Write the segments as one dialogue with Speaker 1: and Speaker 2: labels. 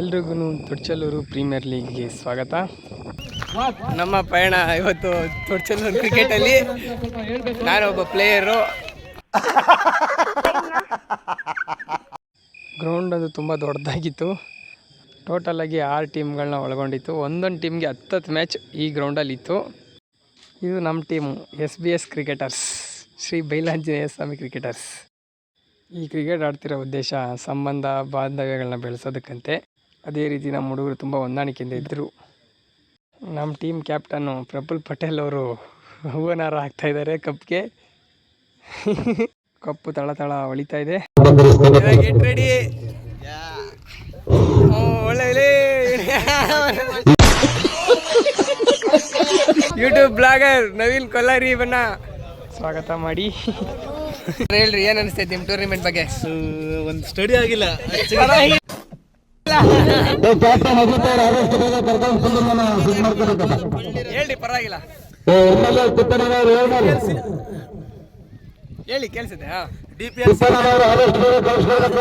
Speaker 1: ಎಲ್ರಿಗೂ ತೊಡ್ಚಲೂರು ಪ್ರೀಮಿಯರ್ ಲೀಗ್ಗೆ ಸ್ವಾಗತ. ನಮ್ಮ ಪಯಣ ಇವತ್ತು ತೊಡ್ಚಲೂರು ಕ್ರಿಕೆಟಲ್ಲಿ. ನಾನೊಬ್ಬ ಪ್ಲೇಯರು. ಗ್ರೌಂಡ್ ಅದು ತುಂಬ ದೊಡ್ಡದಾಗಿತ್ತು. ಟೋಟಲಾಗಿ ಆರು ಟೀಮ್ಗಳನ್ನ ಒಳಗೊಂಡಿತ್ತು. ಒಂದೊಂದು ಟೀಮ್ಗೆ ಹತ್ತತ್ತು ಮ್ಯಾಚ್ ಈ ಗ್ರೌಂಡಲ್ಲಿ ಇತ್ತು. ಇದು ನಮ್ಮ team, S B S cricketers, Shri Bailanjaneya Swami cricketers. ಈ ಕ್ರಿಕೆಟ್ ಆಡ್ತಿರೋ ಉದ್ದೇಶ, ಸಂಬಂಧ ಬಾಂಧವ್ಯಗಳನ್ನ ಬೆಳೆಸೋದಕ್ಕಂತೆ. ಅದೇ ರೀತಿ ನಮ್ಮ ಹುಡುಗರು ತುಂಬ ಹೊಂದಾಣಿಕೆಯಿಂದ ಇದ್ದರು. ನಮ್ಮ ಟೀಮ್ ಕ್ಯಾಪ್ಟನ್ನು ಪ್ರಫುಲ್ ಪಟೇಲ್ ಅವರು ಹೂವನಾರ ಹಾಕ್ತಾ ಇದ್ದಾರೆ ಕಪ್ಗೆ. ಕಪ್ಪು ತಳ ತಳ ಹೊಳಿತಾ ಇದೆ. ಗೆಟ್ ರೆಡಿ ಒಳ್ಳೆ ಯೂಟ್ಯೂಬ್ ಬ್ಲಾಗರ್ ನವೀನ್ ಕೊಲ್ಲಾರಿ ಬಣ್ಣ ಸ್ವಾಗತ ಮಾಡಿ. ಹೇಳ್ರಿ ಏನ್ ಅನಿಸ್ತೈತಿ ನಿಮ್ ಟೂರ್ನಿಮೆಂಟ್ ಬಗ್ಗೆ?
Speaker 2: ಒಂದು ಸ್ಟಡಿ ಆಗಿಲ್ಲ.
Speaker 3: ಕ್ಯಾಪ್ಟನ್ ಅಜಿತ್ ಅವರು ಆದಷ್ಟು ಬೇಗ ಕರ್ಕೊಂಡು ಬಂದು ನನ್ನ ಇದು ಮಾಡ್ಕೊಬೇಕಪ್ಪ.
Speaker 1: ಹೇಳಿ ಪರವಾಗಿಲ್ಲ.
Speaker 3: ತಿಪ್ಪಣ್ಣನವರು ಹೇಳ್ತಾರೆ
Speaker 1: ಹೇಳಿ ಕೇಳಿಸಿದೆ
Speaker 3: ತಿಪ್ಪಣ್ಣನವರು ಆದಷ್ಟು ಬೇಗ ಕಳಿಸ್ಕೊಡಪ್ಪ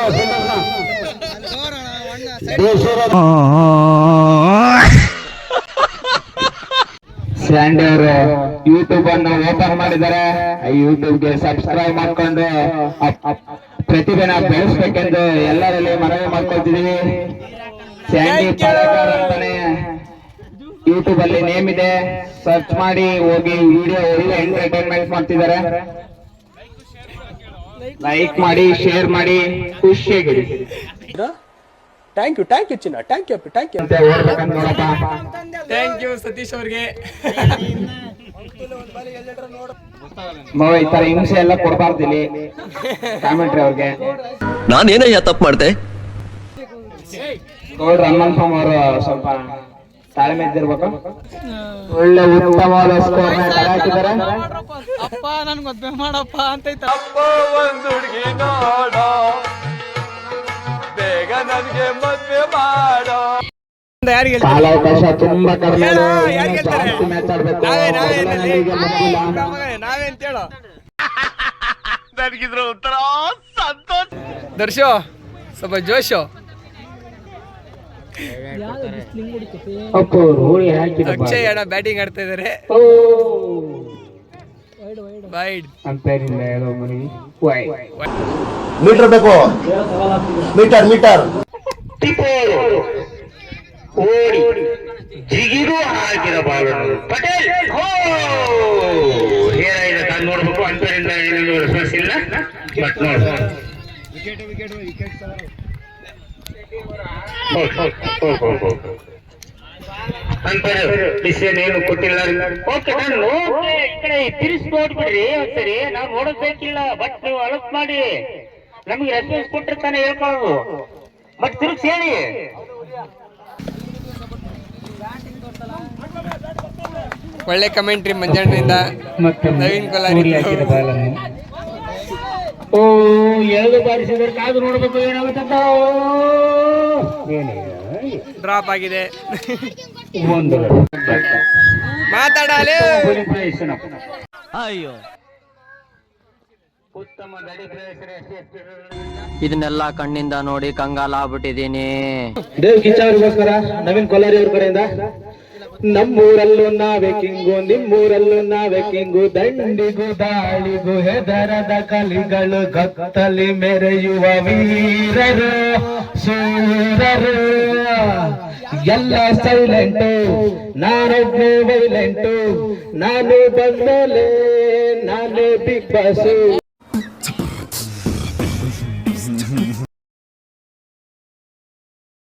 Speaker 3: ಸ್ಯಾಂಡಿ ಅವರು ಯೂಟ್ಯೂಬ್ ಅನ್ನು ಓಪನ್ ಮಾಡಿದ್ದಾರೆ. ಯೂಟ್ಯೂಬ್ಗೆ ಸಬ್ಸ್ಕ್ರೈಬ್ ಮಾಡ್ಕೊಂಡು ಪ್ರತಿಭೆನ ಬೆಳೆಸ್ಬೇಕೆಂದು ಎಲ್ಲರಲ್ಲಿ ಮನವಿ ಮಾಡ್ಕೊಳ್ತಿದೀವಿ. ಸ್ಯಾಂಡಿ ಪಾಲೇಕರ್ ಅಂತಾನೆ ಯೂಟ್ಯೂಬ್ ಅಲ್ಲಿ ನೇಮ್ ಇದೆ. ಸರ್ಚ್ ಮಾಡಿ ಹೋಗಿ ವಿಡಿಯೋ ಒಳ್ಳೆ ಎಂಟರ್ಟೈನ್ಮೆಂಟ್ ಮಾಡ್ತಿದ್ದಾರೆ. ಲೈಕ್ ಮಾಡಿ ಶೇರ್ ಮಾಡಿ ಖುಷಿಯಾಗಿರಿ
Speaker 1: ಥ್ಯಾಂಕ್ ಯು ಥ್ಯಾಂಕ್ ಯು ಚಿನ್ನ. Thank you thank you thank you Satish ಅವ್ರಿಗೆ.
Speaker 3: ಮಗ ಈ ತರ ಹಿಂಸೆ ಎಲ್ಲ ಕೊಡಬಾರ್ದು ಇಲ್ಲಿ. ಕಾಮೆಂಟ್ರಿ ಅವ್ರಿಗೆ.
Speaker 4: ನಾನೇನಯ್ಯ ತಪ್ಪು ಮಾಡ್ದೆ?
Speaker 3: ನೋಡ್ರಿ ಹನುಮಂತ ಸ್ವಾಮಿ ಅವರು ಸ್ವಲ್ಪ ತಾಳ್ಮೆ ಇದ್ದಿರ್ಬೇಕು. ಒಳ್ಳೆ ಉತ್ತಮವಾದ ಸ್ಕೋರ್ನ ಹಾಕಿದ್ದಾರೆ.
Speaker 2: ಅಪ್ಪ ನನ್ಗೆ ಮದ್ವೆ ಮಾಡಪ್ಪ ಅಂತ
Speaker 1: ಒಂದು ಹುಡುಗಿ ನೋಡೋ. ಬೇಗ ನನಗೆ ಮದ್ವೆ ಮಾಡೋ.
Speaker 3: ಕಾಲಾವಕಾಶ ತುಂಬಾ ಕಡಿಮೆ
Speaker 1: ದರ್ಶೋ ಸ್ವಲ್ಪ ಜೋಶೋ. ಅಕ್ಷಯ್ ಅಣ್ಣ ಬ್ಯಾಟಿಂಗ್ ಆಡ್ತಾ ಇದಾರೆ.
Speaker 5: ಮೀಟರ್ ಬೇಕು. Metre metre.
Speaker 3: ಓಡಿ. ಜಿಗಿದು ಹಾಕಿರಬಾರದು ಪಟೇಲ್ ಹೋ! ಏನಾಗಿದೆ ತಾನು ನೋಡ್ಬೇಕು? ಅಂತರಿಂದ ಏನೇನು ರೆಸ್ಪಾನ್ಸ್ ಇಲ್ಲ ಬಟ್ ನೋಡ್. ಅಂತಾರೆ ಡಿಸಿಷನ್ ಏನು ಕೊಟ್ಟಿಲ್ಲ? ಓಕೆ ನಾನು ಈ ಕಡೆ ತಿರ್ಸಿ ನೋಡ್ಬಿಡ್ರಿ ಒಂದ್ಸರಿ. ನಾವು ನೋಡಬೇಕಿಲ್ಲ ಬಟ್ ನೀವು ಅಳತ್ ಮಾಡಿ. ನಮ್ಗೆ ರೆಸ್ಪಾನ್ಸ್ ಕೊಟ್ಟಿರ್ತಾನೆ ತಾನೇ ಹೇಳ್ಕೊಳ್ಳೋದು. ಬಟ್ ತಿರುಗಿಸಿ ಹೇಳಿ.
Speaker 1: ಒಳ್ಳೆ ಕಮೆಂಟ್ರಿ ಮಂಜಣ್ಣಿಂದ ನವೀನ್ ಕೊಲಾರಿ
Speaker 3: ಓ ಎರಡು ಬಾರಿಸಿದ್ರೆ ಕಾದು ನೋಡ್ಬೇಕು ಏನಾಗುತ್ತಂತ
Speaker 1: ಡ್ರಾಪ್ ಆಗಿದೆ.
Speaker 3: ಒಂದು
Speaker 1: ಮಾತಾಡಲೇ.
Speaker 4: ಅಯ್ಯೋ.
Speaker 3: ಉತ್ತಮ ಗಡಿ ಪ್ರವೇಶ
Speaker 4: ಇದನ್ನೆಲ್ಲ ಕಣ್ಣಿಂದ ನೋಡಿ ಕಂಗಾಲ ಆಗ್ಬಿಟ್ಟಿದೀನಿ
Speaker 3: ದೇವ್ ಕಿಚ್ಚವರಿಗೋಸ್ಕರ ನವೀನ್ ಕೊಲ್ಲಾರಿ ಅವ್ರ ಕಡೆಯಿಂದ ನಮ್ಮೂರಲ್ಲೂ ನಾವೇ ಕಿಂಗು, ನಿಮ್ಮೂರಲ್ಲೂ ನಾವೇ ಕಿಂಗು. ದಂಡಿಗೂ ದಾಳಿಗೂ ಹೆದರದ ಕಲಿಗಳು ಗತ್ತಲಿ ಮೆರೆಯುವ ವೀರರು, ಸೂರರು. ಎಲ್ಲ ಸೈಲೆಂಟು ನಾನೊಬ್ಬ ವೈಲೆಂಟು ನಾನು ಬಂದಲೇ, ನಾನು ಬಿಗ್ ಬಾಸು.